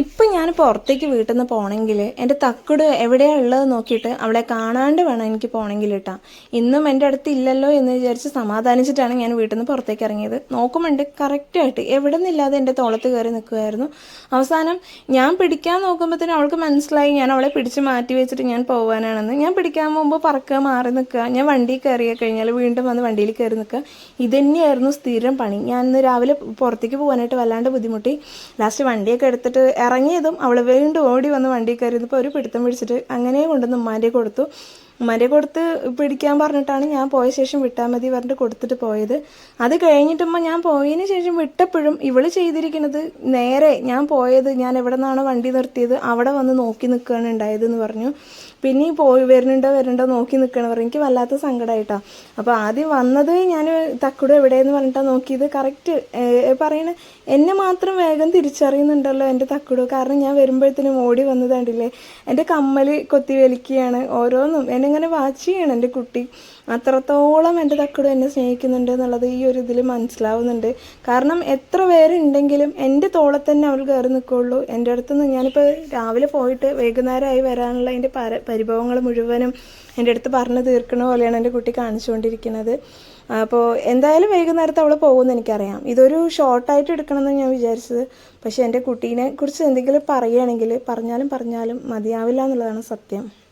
ഇപ്പം ഞാൻ പുറത്തേക്ക് വീട്ടിൽ നിന്ന് പോകണമെങ്കിൽ എന്റെ തക്കുട് എവിടെയാണ് ഉള്ളത് നോക്കിയിട്ട് അവളെ കാണാണ്ട് വേണം എനിക്ക് പോകണമെങ്കിൽ കേട്ടാ ഇന്നും എന്റെ അടുത്ത് ഇല്ലല്ലോ എന്ന് വിചാരിച്ച് സമാധാനിച്ചിട്ടാണ് ഞാൻ വീട്ടിൽ നിന്ന് പുറത്തേക്ക് ഇറങ്ങിയത്. നോക്കുമ്പോണ്ട് കറക്റ്റായിട്ട് എവിടെ നിന്നില്ലാതെ എന്റെ തോളത്ത് കയറി നിൽക്കുമായിരുന്നു അവസാനം ഞാൻ പിടിക്കാൻ നോക്കുമ്പോഴത്തേനും അവൾക്ക് മനസ്സിലായി ഞാൻ അവളെ പിടിച്ച് മാറ്റി വെച്ചിട്ട് ഞാൻ പോകാനാണെന്ന് ഞാൻ പിടിക്കാൻ പോകുമ്പോൾ പറക്കുക മാറി നിൽക്കുക ഞാൻ വണ്ടി കയറി കഴിഞ്ഞാൽ വീണ്ടും വന്ന് വണ്ടിയിൽ കയറി നിൽക്കുക ഇതന്നെയായിരുന്നു സ്ഥിരം പണി. ഞാൻ ഇന്ന് രാവിലെ പുറത്തേക്ക് പോകാനായിട്ട് വല്ലാണ്ട് ബുദ്ധിമുട്ടി. ലാസ്റ്റ് വണ്ടിയൊക്കെ എടുത്തിട്ട് ഇറങ്ങിയതും അവൾ വീണ്ടും ഓടി വന്ന് വണ്ടി കയറിയപ്പോൾ ഒരു പിടുത്തം പിടിച്ചിട്ട് അങ്ങനെ കൊണ്ടുവന്ന് ഉമ്മാന്റെ കൊടുത്തു. ഉമ്മാന്റെ കൊടുത്ത് പിടിക്കാൻ പറഞ്ഞിട്ടാണ് ഞാൻ പോയ ശേഷം വിട്ടാൽ മതി പറഞ്ഞിട്ട് കൊടുത്തിട്ട് പോയത്. അത് കഴിഞ്ഞിട്ടുമ്പോൾ ഞാൻ പോയതിന് ശേഷം വിട്ടപ്പോഴും ഇവൾ ചെയ്തിരിക്കുന്നത് നേരെ ഞാൻ പോയത് ഞാൻ എവിടെ നിന്നാണോ വണ്ടി നിർത്തിയത് അവിടെ വന്ന് നോക്കി നിൽക്കുകയാണ് ഉണ്ടായതെന്ന് പറഞ്ഞു. പിന്നെ പോയി വരുന്നുണ്ടോ വരുന്നുണ്ടോ നോക്കി നിൽക്കണം പറഞ്ഞു എനിക്ക് വല്ലാത്ത സങ്കടമായിട്ടാണ് അപ്പോൾ ആദ്യം വന്നത് ഞാൻ തക്കുട എവിടെയെന്ന് പറഞ്ഞിട്ടാണ് നോക്കിയത്. കറക്റ്റ് പറയണ എന്നെ മാത്രം വേഗം തിരിച്ചറിയുന്നുണ്ടല്ലോ എന്റെ തക്കുട. കാരണം ഞാൻ വരുമ്പോഴത്തേനും ഓടി വന്നത് കണ്ടില്ലേ? എന്റെ കമ്മൽ കൊത്തി വലിക്കുകയാണ് ഓരോന്നും. എന്നെ ഇങ്ങനെ വാച്ച് ചെയ്യണം എന്റെ കുട്ടി. അത്രത്തോളം എന്റെ തക്കട് എന്നെ സ്നേഹിക്കുന്നുണ്ട് എന്നുള്ളത് ഈ ഒരു ഇതിൽ മനസ്സിലാവുന്നുണ്ട്. കാരണം എത്ര പേരുണ്ടെങ്കിലും എന്റെ തോളെ തന്നെ അവൾ കയറി നിൽക്കുള്ളൂ. എന്റെ അടുത്തുനിന്ന് ഞാനിപ്പോൾ രാവിലെ പോയിട്ട് വൈകുന്നേരമായി വരാനുള്ള അതിന്റെ പര പരിഭവങ്ങൾ മുഴുവനും എന്റെ അടുത്ത് പറഞ്ഞു തീർക്കണ പോലെയാണ് എന്റെ കുട്ടി കാണിച്ചുകൊണ്ടിരിക്കുന്നത്. അപ്പോൾ എന്തായാലും വൈകുന്നേരത്ത് അവൾ പോകുമെന്ന് എനിക്കറിയാം. ഇതൊരു ഷോർട്ടായിട്ട് എടുക്കണമെന്ന് ഞാൻ വിചാരിച്ചത്. പക്ഷേ എന്റെ കുട്ടീനെ കുറിച്ച് എന്തെങ്കിലും പറയുകയാണെങ്കിൽ പറഞ്ഞാലും പറഞ്ഞാലും മതിയാവില്ല എന്നുള്ളതാണ് സത്യം.